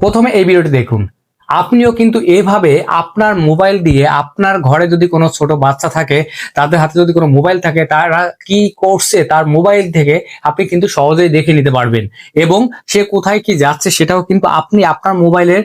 প্রথমে এই ভিডিওটি দেখুন। আপনিও কিন্তু এভাবে আপনার মোবাইল দিয়ে আপনার ঘরে যদি কোনো ছোট বাচ্চা থাকে, তাদের হাতে যদি কোনো মোবাইল থাকে, তারা কি করছে তার মোবাইল থেকে আপনি কিন্তু সহজেই দেখে নিতে পারবেন। এবং সে কোথায় কি যাচ্ছে সেটাও কিন্তু আপনি আপনার মোবাইলের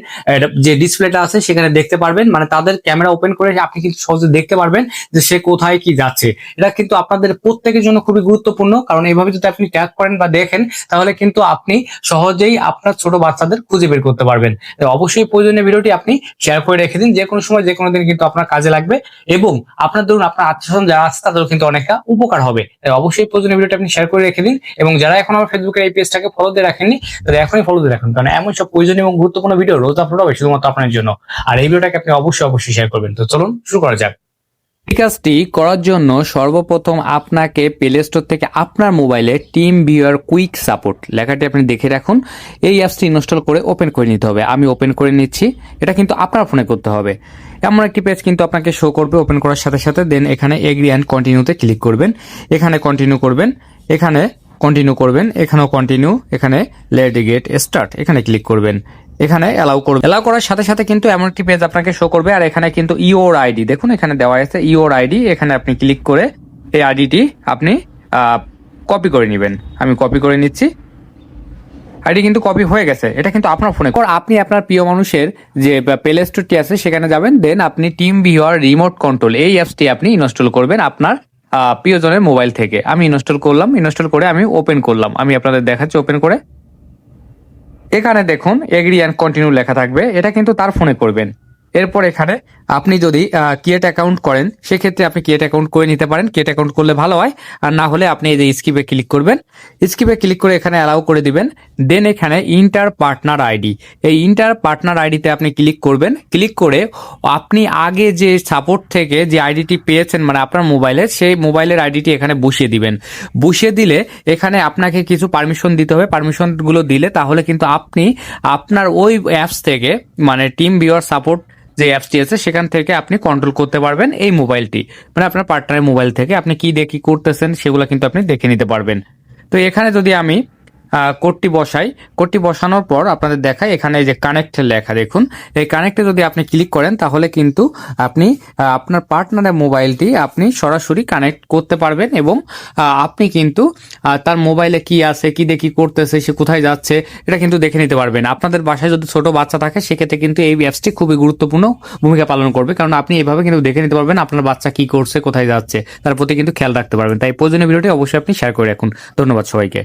যে ডিসপ্লেটা আছে সেখানে দেখতে পারবেন। মানে তাদের ক্যামেরা ওপেন করে আপনি কিন্তু সহজে দেখতে পারবেন যে সে কোথায় কি যাচ্ছে। এটা কিন্তু আপনাদের প্রত্যেকের জন্য খুবই গুরুত্বপূর্ণ, কারণ এইভাবে যদি আপনি ট্যাগ করেন বা দেখেন, তাহলে কিন্তু আপনি সহজেই আপনার ছোট বাচ্চাদের খুঁজে বের করতে পারবেন। অবশ্যই প্রয়োজনীয় ভিডিওটি আপনি শেয়ার করে রেখে দিন। যে কোনো সময় যে কোনো দিন কিন্তু আপনার কাজে লাগবে। এবং আপনার ধরুন, আপনার আত্মীয় যারা আছে, তাদেরও কিন্তু অনেকটা উপকার হবে। তাই অবশ্যই প্রয়োজনীয় ভিডিওটি আপনি শেয়ার করে রেখে দিন। এবং যারা এখন আমার ফেসবুকের এই পেজটাকে ফলো দিয়ে রাখেননি, তাদের এখনই ফলো দিয়ে রাখুন। কারণ এমন সব প্রয়োজনীয় এবং গুরুত্বপূর্ণ ভিডিও রোজ আপলোড হবে শুধুমাত্র আপনার জন্য। আর এই ভিডিওটাকে আপনি অবশ্যই অবশ্যই শেয়ার করবেন। তো চলুন, শুরু করা যাক। এই কাজটি করার জন্য সর্বপ্রথম আপনাকে প্লে স্টোর থেকে আপনার মোবাইলে টিম ভিউয়ার কুইক সাপোর্ট লেখাটি আপনি দেখে রাখুন। এই অ্যাপসটি ইনস্টল করে ওপেন করে নিতে হবে। আমি ওপেন করে নিচ্ছি। এটা কিন্তু আপনার ফোনে করতে হবে। এমন একটি পেজ কিন্তু আপনাকে শো করবে ওপেন করার সাথে সাথে। দেন এখানে এগ্রি অ্যান্ড কন্টিনিউতে ক্লিক করবেন। এখানে কন্টিনিউ করবেন। এখানে কন্টিনিউ করবেন। এখানেও কন্টিনিউ এখানে লেট গেট স্টার্ট এখানে ক্লিক করবেন। এখানে অ্যালাউ করবে। অ্যালাউ করার সাথে সাথে কিন্তু এমন একটি পেজ আপনাকে শো করবে, আর এখানে কিন্তু ইওর আইডি দেখুন, এখানে দেওয়া আছে ইওর আইডি এখানে আপনি ক্লিক করে এই আইডিটি আপনি কপি করে নেবেন। আমি কপি করে নিচ্ছি। আইডি কিন্তু কপি হয়ে গেছে। এটা কিন্তু আপনার ফোনে আপনি আপনার প্রিয় মানুষের যে প্লে স্টোরটি আছে, সেখানে যাবেন। দেন আপনি টিম ভিওর রিমোট কন্ট্রোল এই অ্যাপসটি আপনি ইনস্টল করবেন আপনার প্রিয়জনের মোবাইল থেকে। আমি ইনস্টল করলাম। ইনস্টল করে আমি ওপেন করলাম। আমি আপনাদের দেখাচ্ছি ওপেন করে। এখানে দেখুন এগ্রি অ্যান্ড কন্টিনিউ লেখা থাকবে। এটা কিন্তু তার ফোনে করবেন। এরপর এখানে আপনি যদি কিয়েট অ্যাকাউন্ট করেন, সেক্ষেত্রে আপনি কিয়েট অ্যাকাউন্ট করে নিতে পারেন। কিয়েট অ্যাকাউন্ট করলে ভালো হয়। আর না হলে আপনি এই যে স্কিপে ক্লিক করবেন। স্কিপে ক্লিক করে এখানে অ্যালাউ করে দিবেন। দেন এখানে ইন্টার পার্টনার আইডি এই ইন্টার পার্টনার আইডিতে আপনি ক্লিক করবেন। ক্লিক করে আপনি আগে যে সাপোর্ট থেকে যে আইডিটি পেয়েছেন মানে আপনার মোবাইলে সেই মোবাইলের আইডিটি এখানে বসিয়ে দিবেন। বসিয়ে দিলে এখানে আপনাকে কিছু পারমিশন দিতে হবে। পারমিশনগুলো দিলে তাহলে কিন্তু আপনি আপনার ওই অ্যাপস থেকে মানে টিম ভিওর সাপোর্ট যে অ্যাপসটি আছে, সেখান থেকে আপনি কন্ট্রোল করতে পারবেন এই মোবাইলটি মানে আপনার পার্টনারের মোবাইল থেকে আপনি কি দেখি করতেছেন, সেগুলো কিন্তু আপনি দেখে নিতে পারবেন। তো এখানে যদি আমি কোডটি বসাই। কোডটি বসানোর পর আপনাদের দেখাই এখানে এই যে কানেক্ট লেখা দেখুন। এই কানেক্টে যদি আপনি ক্লিক করেন, তাহলে কিন্তু আপনি আপনার পার্টনারের মোবাইলটি আপনি সরাসরি কানেক্ট করতে পারবেন এবং আপনি কিন্তু তার মোবাইলে কি আছে, কি দেখি করতেছে, সে কোথায় যাচ্ছে, এটা কিন্তু দেখে নিতে পারবেন। আপনাদের বাসায় যদি ছোট বাচ্চা থাকে, সেক্ষেত্রে কিন্তু এই অ্যাপসটি খুবই গুরুত্বপূর্ণ ভূমিকা পালন করবে। কারণ আপনি এভাবে কিন্তু দেখে নিতে পারবেন আপনার বাচ্চা কি করছে, কোথায় যাচ্ছে, তার প্রতি কিন্তু খেয়াল রাখতে পারবেন। তাই প্রয়োজনীয় ভিডিওটি অবশ্যই আপনি শেয়ার করে রাখুন। ধন্যবাদ সবাইকে।